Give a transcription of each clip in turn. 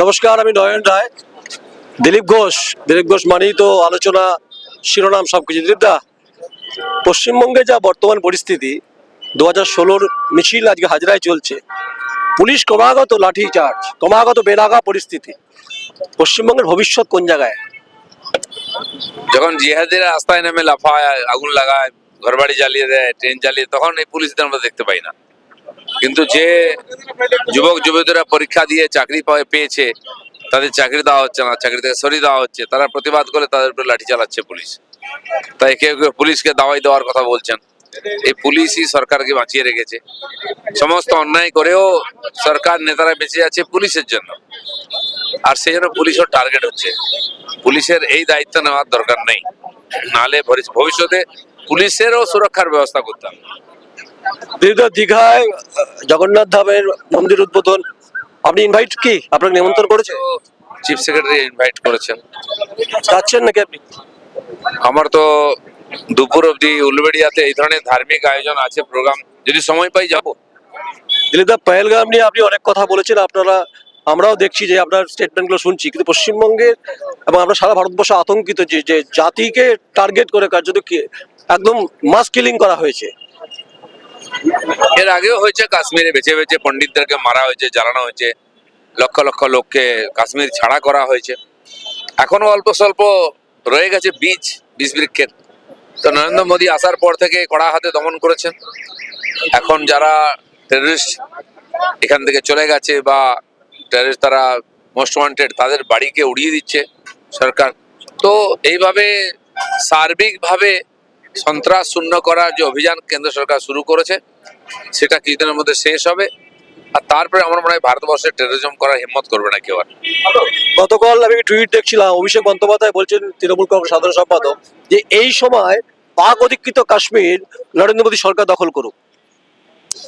নমস্কার, আমি নয়ন রায়। দিলীপ ঘোষ। দিলীপ ঘোষ মানেই তো আলোচনা শিরোনাম সবকিছু, দিলীপ দা, পশ্চিমবঙ্গে যা বর্তমান পরিস্থিতি দু হাজার ষোলোর মিছিল আজকে হাজরায় চলছে। পুলিশ ক্রমাগত লাঠি চার্জ, ক্রমাগত বেনাগা পরিস্থিতি। পশ্চিমবঙ্গের ভবিষ্যৎ কোন জায়গায়? যখন জিহাদিরা রাস্তায় নেমে লাফায়, আগুন লাগায়, ঘরবাড়ি জ্বালিয়ে দেয়, ট্রেন জ্বালিয়ে, তখন এই পুলিশদের আমরা দেখতে পাই না। কিন্তু যে যুবক যুবতীরা পরীক্ষা দিয়ে চাকরি পায়- পেয়েছে, তাদের চাকরি দেওয়া হচ্ছে না, চাকরি থেকে সরিয়ে দেওয়া হচ্ছে, তারা প্রতিবাদ করে তাদের উপরে লাঠি চালাচ্ছে পুলিশ। তাই কেউ কেউ পুলিশকে দাওয়াই দেওয়ার কথা বলছেন। এই পুলিশই সরকারকে বাঁচিয়ে রেখেছে। সমস্ত অন্যায় করেও সরকার নেতারা বেঁচে যাচ্ছে পুলিশের জন্য। আর সেই জন্য পুলিশও টার্গেট হচ্ছে। পুলিশের এই দায়িত্ব নেওয়ার দরকার নেই। ভরি- ভবিষ্যতে পুলিশেরও সুরক্ষার ব্যবস্থা করতে হবে। দিলীপ দা দীঘায় জগন্নাথ ধামের মন্দির উদ্বোধন। আপনি ইনভাইট কি? আপনাকে নিমন্ত্রণ করেছে? চিফ সেক্রেটারি ইনভাইট করেছেন। যাচ্ছেন নাকি আপনি? আমার তো দুপুর অবধি উলবেড়িয়াতে এই ধরনের ধার্মিক আয়োজন আছে প্রোগ্রাম। যদি সময় পাই যাব। দিলীপ দা পেহেলগাম নিয়ে আপনি অনেক কথা বলেছেন। আপনারা আমরাও দেখছি যে আপনার স্টেটমেন্টগুলো শুনছি। কিন্তু পশ্চিমবঙ্গের এবং আমরা সারা ভারতবর্ষ আতঙ্কিত যে জাতিকে টার্গেট করে কার্যত একদম মাস কিলিং করা হয়েছে। এর আগেও হয়েছে কাশ্মীরে বেছে বেছে পণ্ডিতদেরকে মারা হয়েছে, জ্বালানো হয়েছে, লক্ষ লক্ষ লোককে কাশ্মীর ছাড়া করা হয়েছে। এখনও অল্প স্বল্প রয়ে গেছে বীজ বীজ বৃক্ষের। তো নরেন্দ্র মোদী আসার পর থেকে কড়া হাতে দমন করেছেন। এখন যারা টেররিস্ট এখান থেকে চলে গেছে বা টেররিস্ট তারা মোস্ট ওয়ান্টেড তাদের বাড়িকে উড়িয়ে দিচ্ছে সরকার। তো এইভাবে সার্বিকভাবে সন্ত্রাস শূন্য করার যে অভিযান কেন্দ্র সরকার শুরু করেছে সেটা কিছুদিনের মধ্যে শেষ হবে। আর তারপরে আমার মনে হয় ভারতবর্ষে টেরোরিজম করার হিম্মত করবে না কেউ আর। গতকাল আমি টুইট দেখছিলাম অভিষেক বন্দ্যোপাধ্যায় বলছেন তৃণমূল কংগ্রেস সাধারণ সম্পাদক যে এই সময় পাক অধিকৃত কাশ্মীর নরেন্দ্র মোদী সরকার দখল করুক।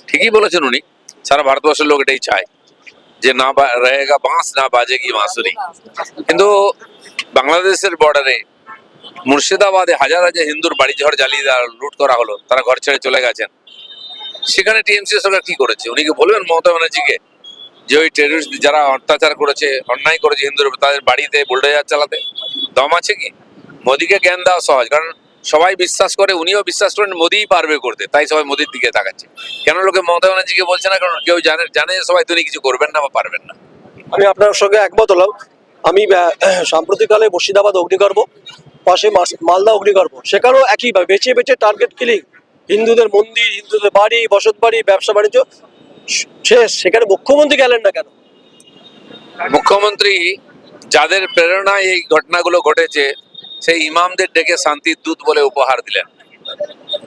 ঠিকই বলেছেন উনি সারা ভারতবর্ষের লোক এটাই চায় যে না রহেগা বাঁশ না বাজেগি বাঁশুরি। কিন্তু বাংলাদেশের বর্ডারে মুর্শিদাবাদে হাজার হাজার হিন্দুর বাড়ি ঘর জ্বালিয়ে লুট করা হলো, তারা ঘর ছেড়ে চলে গেছেন। সেখানে টিএমসি সরকার কি করেছে? উনি কি বলবেন মমতা ব্যানার্জিকে যে ওই টেররিস্ট যারা অত্যাচার করেছে, অন্যায় করেছে হিন্দুর তাদের বাড়িতে বুলডোজার চালাতে? দম আছে কি? মোদিকে জ্ঞান দেওয়া সহজ, কারণ সবাই বিশ্বাস করে, উনিও বিশ্বাস করেন মোদিই পারবে করতে, তাই সবাই মোদির দিকে তাকাচ্ছে। কেন লোকে মমতা ব্যানার্জিকে বলছে না? কারণ কেউ জানে জানে সবাই তিনি কিছু করবেন না বা পারবেন না। আমি আপনার সঙ্গে একমত হলাম। আমি সাম্প্রতিককালে মুর্শিদাবাদ অগ্নিগর্ভ পাশে মালদা অগ্নিগর্ভ। সেখানেও একইভাবে বেছে বেছে টার্গেট কিলিং হিন্দুদের মন্দির, হিন্দুদের বাড়ি, বসত বাড়ি, ব্যবসা বাণিজ্য শেষ। সেখানে মুখ্যমন্ত্রী গেলেন না কেন? মুখ্যমন্ত্রী যাদের প্রেরণায় এই ঘটনাগুলো ঘটেছে, সেই ইমামদের ডেকে শান্তির দূত বলে উপহার দিলেন।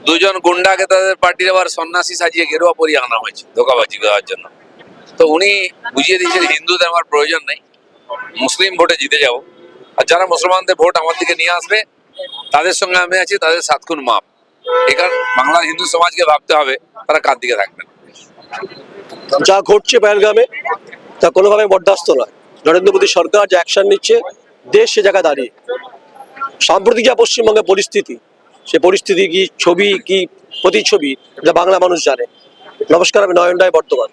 দুজন গুন্ডাকে তাদের পার্টির আবার সন্ন্যাসী সাজিয়ে গেরুয়া পরিয়ে আনা হয়েছে ধোকাবাজি দেওয়ার জন্য। তো উনি বুঝিয়ে দিয়েছেন হিন্দুদের আমার প্রয়োজন নেই। মুসলিম ভোটে জিতে যাব। আর যারা মুসলমানদের ভোট আমার দিকে নিয়ে আসবে, তাদের সঙ্গে আমি আছি, তাদের সাতক্ষণ মাপ। এখান বাংলার হিন্দু সমাজকে ভাবতে হবে, তারা কার দিকে থাকবেন যা ঘটছে পেহেলগামে, তা কোনোভাবে বরদাস্ত নয়। নরেন্দ্র মোদী সরকার যে অ্যাকশন নিচ্ছে, দেশ সে জায়গায় দাঁড়িয়ে। সাম্প্রতিক যা পশ্চিমবঙ্গের পরিস্থিতি, সে পরিস্থিতি কি ছবি, কি প্রতিচ্ছবি, যা বাংলা মানুষ জানে। নমস্কার, আমি নয়ন রায় বর্তমান